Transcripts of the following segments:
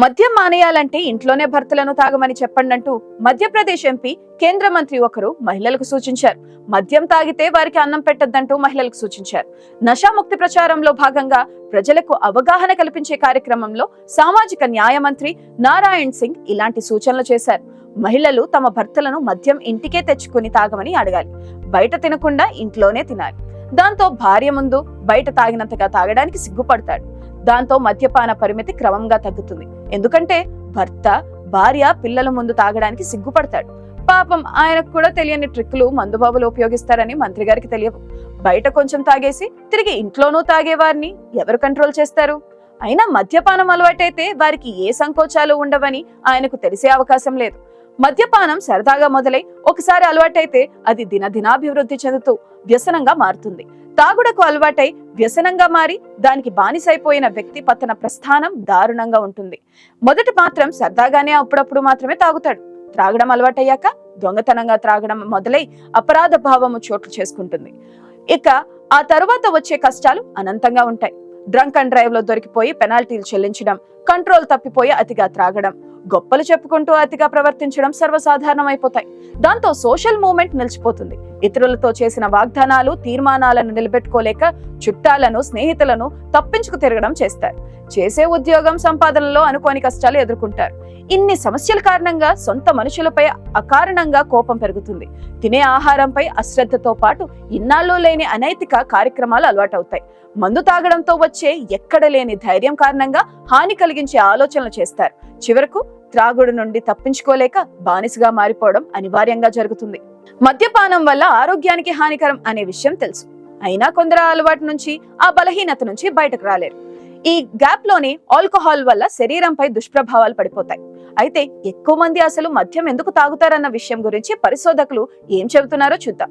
మద్యం మానేయాలంటే ఇంట్లోనే భర్తలను తాగమని చెప్పండి అంటూ మధ్యప్రదేశ్ ఎంపీ కేంద్ర మంత్రి ఒకరు మహిళలకు సూచించారు. మద్యం తాగితే వారికి అన్నం పెట్టద్దంటూ మహిళలకు సూచించారు. నషాముక్తి ప్రచారంలో భాగంగా ప్రజలకు అవగాహన కల్పించే కార్యక్రమంలో సామాజిక న్యాయ మంత్రి నారాయణ్ సింగ్ ఇలాంటి సూచనలు చేశారు. మహిళలు తమ భర్తలను మద్యం ఇంటికే తెచ్చుకుని తాగమని అడగాలి. బయట తినకుండా ఇంట్లోనే తినాలి. దాంతో భార్య ముందు బయట తాగినంతగా తాగడానికి సిగ్గుపడతాడు. దాంతో మద్యపాన పరిమితి క్రమంగా తగ్గుతుంది. ఎందుకంటే భర్త భార్య పిల్లల ముందు తాగడానికి సిగ్గుపడతాడు. పాపం ఆయనకు కూడా తెలియని ట్రిక్లు మందుబాబులు ఉపయోగిస్తారని మంత్రి గారికి తెలియవు. బయట కొంచెం తాగేసి తిరిగి ఇంట్లోనూ తాగేవారిని ఎవరు కంట్రోల్ చేస్తారు? అయినా మద్యపానం అలవాటైతే వారికి ఏ సంకోచాలు ఉండవని ఆయనకు తెలిసే అవకాశం లేదు. మద్యపానం సరదాగా మొదలై ఒకసారి అలవాటైతే అది దినదినాభివృద్ధి చెందుతూ వ్యసనంగా మారుతుంది. తాగుడకు అలవాటై వ్యసనంగా మారి దానికి బానిసైపోయిన వ్యక్తి పతన ప్రస్థానం దారుణంగా ఉంటుంది. మొదట మాత్రం సరదాగానే అప్పుడప్పుడు మాత్రమే తాగుతాడు. త్రాగడం అలవాటయ్యాక దొంగతనంగా త్రాగడం మొదలై అపరాధ భావము చోటు చేసుకుంటుంది. ఇక ఆ తరువాత వచ్చే కష్టాలు అనంతంగా ఉంటాయి. డ్రంక్ అండ్ డ్రైవ్లో దొరికిపోయి పెనాల్టీలు చెల్లించడం కంట్రోల్ తప్పిపోయి అతిగా త్రాగడం గొప్పలు చెప్పుకుంటూ అతిగా ప్రవర్తించడం సర్వసాధారణం అయిపోతాయి దాంతో సోషల్ మూవ్మెంట్ నిలిచిపోతుంది. ఇతరులతో చేసిన వాగ్దానాలు తీర్మానాలను నిలబెట్టుకోలేక చుట్టాలను స్నేహితులను తప్పించుకు తిరగడం చేస్తారు. చేసే ఉద్యోగం సంపాదనలో అనుకోని కష్టాలు ఎదుర్కొంటారు. ఇన్ని సమస్యల కారణంగా సొంత మనుషులపై అకారణంగా కోపం పెరుగుతుంది. తినే ఆహారంపై అశ్రద్ధతో పాటు ఇన్నాళ్ళు లేని అనైతిక కార్యక్రమాలు అలవాటవుతాయి. మందు తాగడంతో వచ్చే ఎక్కడ లేని ధైర్యం కారణంగా హాని కలిగించే ఆలోచనలు చేస్తారు. చివరకు త్రాగుడు నుండి తప్పించుకోలేక బానిసగా మారిపోవడం అనివార్యంగా జరుగుతుంది. మద్యపానం వల్ల ఆరోగ్యానికి హానికరం అనే విషయం తెలుసు. అయినా కొందరు అలవాటు నుంచి ఆ బలహీనత నుంచి బయటకు రాలేరు. ఈ గ్యాప్లోని ఆల్కహాల్ వల్ల శరీరంపై దుష్ప్రభావాలు పడిపోతాయి. అయితే ఎక్కువ మంది అసలు మద్యం ఎందుకు తాగుతారన్న విషయం గురించి పరిశోధకులు ఏం చెబుతున్నారో చూద్దాం.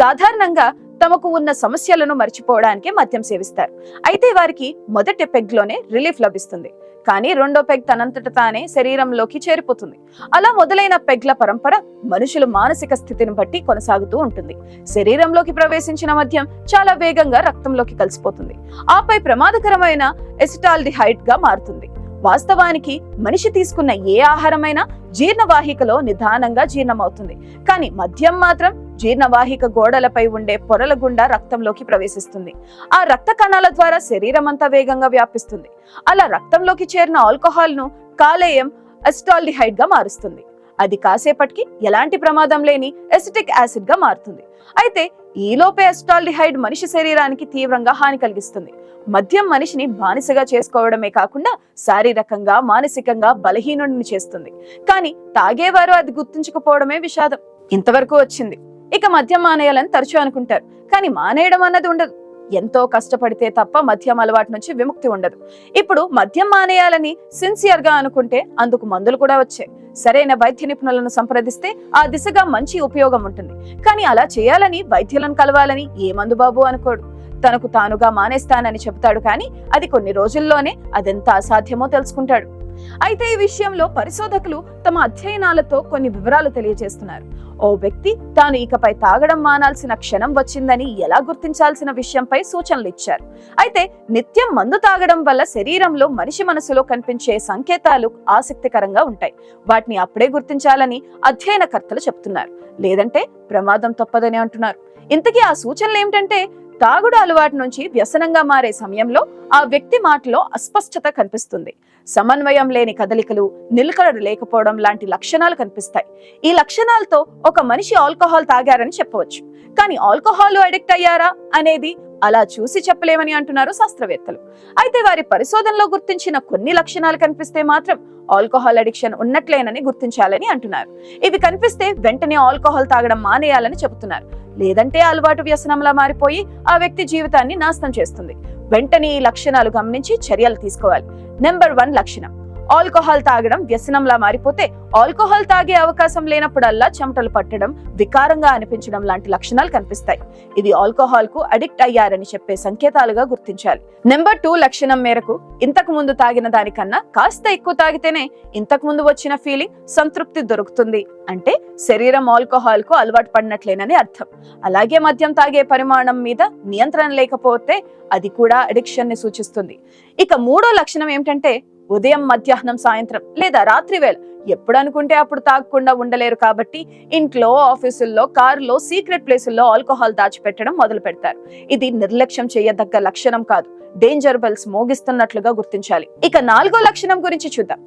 సాధారణంగా తమకు ఉన్న సమస్యలను మర్చిపోవడానికి మద్యం సేవిస్తారు. అయితే వారికి మొదటి పెగ్లోనే రిలీఫ్ లభిస్తుంది. కానీ రెండో పెగ్ తనంతట తానే శరీరంలోకి చేరిపోతుంది. అలా మొదలైన పెగ్ల పరంపర మనుషుల మానసిక స్థితిని బట్టి కొనసాగుతూ ఉంటుంది. శరీరంలోకి ప్రవేశించిన మద్యం చాలా వేగంగా రక్తంలోకి కలిసిపోతుంది. ఆపై ప్రమాదకరమైన ఎసిటాల్డిహైడ్గా మారుతుంది. వాస్తవానికి మనిషి తీసుకున్న ఏ ఆహారమైనా జీర్ణవాహికలో నిదానంగా జీర్ణమవుతుంది. కానీ మద్యం మాత్రం జీర్ణవాహిక గోడలపై ఉండే పొరల గుండా రక్తంలోకి ప్రవేశిస్తుంది. ఆ రక్త కణాల ద్వారా శరీరం అంతా వేగంగా వ్యాపిస్తుంది. అలా రక్తంలోకి చేరిన ఆల్కహాల్ను కాలేయం అస్టాల్డిహైడ్గా మారుస్తుంది. అది కాసేపటికి ఎలాంటి ప్రమాదం లేని ఎసిటిక్ యాసిడ్గా మారుతుంది. అయితే ఈలోపే ఎస్టాల్డిహైడ్ మనిషి శరీరానికి తీవ్రంగా హాని కలిగిస్తుంది. మద్యం మనిషిని బానిసగా చేసుకోవడమే కాకుండా శారీరకంగా మానసికంగా బలహీనుడిని చేస్తుంది. కానీ తాగేవారు అది గుర్తించకపోవడమే విషాదం. ఇంతవరకు వచ్చింది. ఇక మద్యం మానేయాలని తరచూ అనుకుంటారు. కానీ మానేయడం అన్నది ఉండదు. ఎంతో కష్టపడితే తప్ప మద్యం అలవాటు నుంచి విముక్తి ఉండదు. ఇప్పుడు మద్యం మానేయాలని సిన్సియర్గా అనుకుంటే అందుకు మందులు కూడా వచ్చాయి. సరైన వైద్య నిపుణులను సంప్రదిస్తే ఆ దిశగా మంచి ఉపయోగం ఉంటుంది. కానీ అలా చేయాలని వైద్యులను కలవాలని ఏ మందు బాబు అనుకోడు. తనకు తానుగా మానేస్తానని చెబుతాడు కానీ అది కొన్ని రోజుల్లోనే అదెంత అసాధ్యమో తెలుసుకుంటాడు. అయితే ఈ విషయంలో పరిశోధకులు తమ అధ్యయనాలతో కొన్ని వివరాలు తెలియజేస్తున్నారు. ఓ వ్యక్తి తాను ఇకపై తాగడం మానాల్సిన క్షణం వచ్చిందని ఎలా గుర్తించాల్సిన విషయంపై సూచనలు ఇచ్చారు. అయితే నిత్యం మందు తాగడం వల్ల శరీరంలో మనిషి మనసులో కనిపించే సంకేతాలు ఆసక్తికరంగా ఉంటాయి. వాటిని అప్పుడే గుర్తించాలని అధ్యయనకర్తలు చెప్తున్నారు. లేదంటే ప్రమాదం తప్పదని అంటున్నారు. ఇంతకీ ఆ సూచనలు ఏమిటంటే తాగుడు అలవాటు నుంచి వ్యసనంగా మారే సమయంలో ఆ వ్యక్తి మాటలో అస్పష్టత కనిపిస్తుంది. సమన్వయం లేని కదలికలు నిలకడలు లేకపోవడం లాంటి లక్షణాలు కనిపిస్తాయి. ఈ లక్షణాలతో ఒక మనిషి ఆల్కహాల్ తాగారని చెప్పవచ్చు. కానీ ఆల్కహాల్ అడిక్ట్ అయ్యారా అనేది అలా చూసి చెప్పలేమని అంటున్నారు శాస్త్రవేత్తలు. అయితే వారి పరిశోధనలో గుర్తించిన కొన్ని లక్షణాలు కనిపిస్తే మాత్రం ఆల్కహాల్ అడిక్షన్ ఉన్నట్లేనని గుర్తించాలని అంటున్నారు. ఇవి కనిపిస్తే వెంటనే ఆల్కహాల్ తాగడం మానేయాలని చెబుతున్నారు. లేదంటే అలవాటు వ్యసనంలా మారిపోయి ఆ వ్యక్తి జీవితాన్ని నాశనం చేస్తుంది. వెంటనే ఈ లక్షణాలు గమనించి చర్యలు తీసుకోవాలి. నెంబర్ వన్ లక్షణం. ఆల్కహాల్ తాగడం వ్యసనంలా మారిపోతే ఆల్కహాల్ తాగే అవకాశం లేనప్పుడల్లా చెమటలు పట్టడం వికారంగా అనిపించడం లాంటి లక్షణాలు కనిపిస్తాయి. ఇది ఆల్కహాల్కు అడిక్ట్ అయ్యారని చెప్పే సంకేతాలుగా గుర్తించాలి నెంబర్ టూ లక్షణం మేరకు ఇంతకు ముందు తాగిన దానికన్నా కాస్త ఎక్కువ తాగితేనే ఇంతకు ముందు వచ్చిన ఫీలింగ్ సంతృప్తి దొరుకుతుంది. అంటే శరీరం ఆల్కహాల్కు అలవాటు పడినట్లేనని అర్థం. అలాగే మద్యం తాగే పరిమాణం మీద నియంత్రణ లేకపోతే అది కూడా అడిక్షన్ని సూచిస్తుంది. ఇక మూడో లక్షణం ఏమిటంటే ఉదయం మధ్యాహ్నం సాయంత్రం లేదా రాత్రి వేళ ఎప్పుడు అనుకుంటే అప్పుడు తాగకుండా ఉండలేరు కాబట్టి ఇంట్లో ఆఫీసుల్లో కారులో సీక్రెట్ ప్లేసుల్లో ఆల్కహాల్ దాచిపెట్టడం మొదలు పెడతారు ఇది నిర్లక్ష్యం చేయదగ్గ లక్షణం కాదు. డేంజర్ బెల్స్ మోగిస్తున్నట్లుగా గుర్తించాలి. ఇక నాలుగో లక్షణం గురించి చూద్దాం.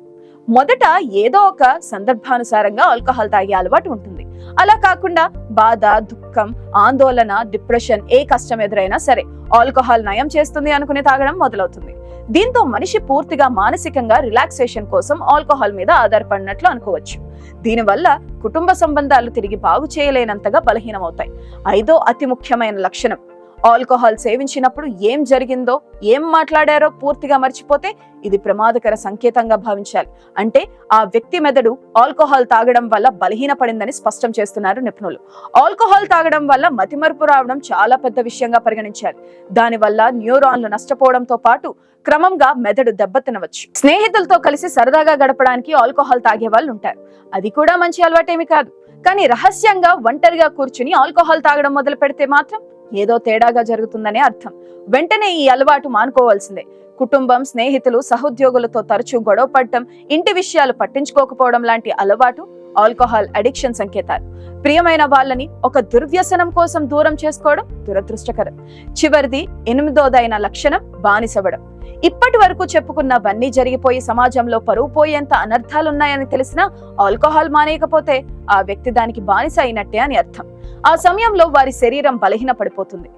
మొదట ఏదో ఒక సందర్భానుసారంగా ఆల్కహాల్ తాగే అలవాటు ఉంటుంది. అలా కాకుండా బాధ దుఃఖం ఆందోళన డిప్రెషన్ ఏ కష్టం ఎదురైనా సరే ఆల్కహాల్ నయం చేస్తుంది అనుకుని తాగడం మొదలవుతుంది. దీంతో మనిషి పూర్తిగా మానసికంగా రిలాక్సేషన్ కోసం ఆల్కహాల్ మీద ఆధారపడినట్లు అనుకోవచ్చు. దీనివల్ల కుటుంబ సంబంధాలు తిరిగి బాగు చేయలేనంతగా బలహీనమవుతాయి. ఐదో అతి ముఖ్యమైన లక్షణం ఆల్కహాల్ సేవించినప్పుడు ఏం జరిగిందో ఏం మాట్లాడారో పూర్తిగా మర్చిపోతే ఇది ప్రమాదకర సంకేతంగా భావించాలి. అంటే ఆ వ్యక్తి మెదడు ఆల్కహాల్ తాగడం వల్ల బలహీనపడిందని స్పష్టం చేస్తున్నారు నిపుణులు. ఆల్కహాల్ తాగడం వల్ల మతిమరుపు రావడం చాలా పెద్ద విషయంగా పరిగణించాలి దానివల్ల న్యూరాన్లు నష్టపోవడంతో పాటు క్రమంగా మెదడు దెబ్బతినవచ్చు స్నేహితులతో కలిసి సరదాగా గడపడానికి ఆల్కహాల్ తాగే వాళ్ళు ఉంటారు. అది కూడా మంచి అలవాటేమి కాదు. కానీ రహస్యంగా ఒంటరిగా కూర్చుని ఆల్కహాల్ తాగడం మొదలు పెడితే మాత్రం ఏదో తేడాగా జరుగుతుందనే అర్థం. వెంటనే ఈ అలవాటు మానుకోవాల్సిందే. కుటుంబం స్నేహితులు సహోద్యోగులతో తరచూ గొడవ పడటం ఇంటి విషయాలు పట్టించుకోకపోవడం లాంటి అలవాటు ఆల్కహాల్ అడిక్షన్ సంకేతాలు. ప్రియమైన వాళ్ళని ఒక దుర్వ్యసనం కోసం దూరం చేసుకోవడం దురదృష్టకరం. చివరిది ఎనిమిదోదైన లక్షణం బానిసవడం ఇప్పటి వరకు చెప్పుకున్నవన్నీ జరిగిపోయి సమాజంలో పరువు పోయేంత అనర్థాలున్నాయని తెలిసినా ఆల్కహాల్ మానేయకపోతే ఆ వ్యక్తి దానికి బానిస అయినట్టే అని అర్థం. ఆ సమయంలో వారి శరీరం బలహీన పడిపోతుంది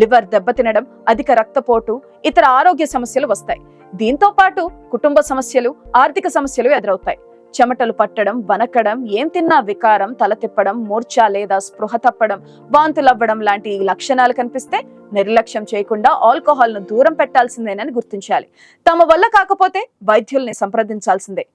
లివర్ దెబ్బతినడం అధిక రక్తపోటు ఇతర ఆరోగ్య సమస్యలు వస్తాయి. దీంతో పాటు కుటుంబ సమస్యలు ఆర్థిక సమస్యలు ఎదురవుతాయి. చెమటలు పట్టడం వనకడం ఏం తిన్నా వికారం తల తిప్పడం మూర్ఛ లేదా స్పృహ తప్పడం వాంతులవ్వడం లాంటి లక్షణాలు కనిపిస్తే నిర్లక్ష్యం చేయకుండా ఆల్కహాల్ను దూరం పెట్టాల్సిందేనని గుర్తించాలి. తమ వల్ల కాకపోతే వైద్యుల్ని సంప్రదించాల్సిందే.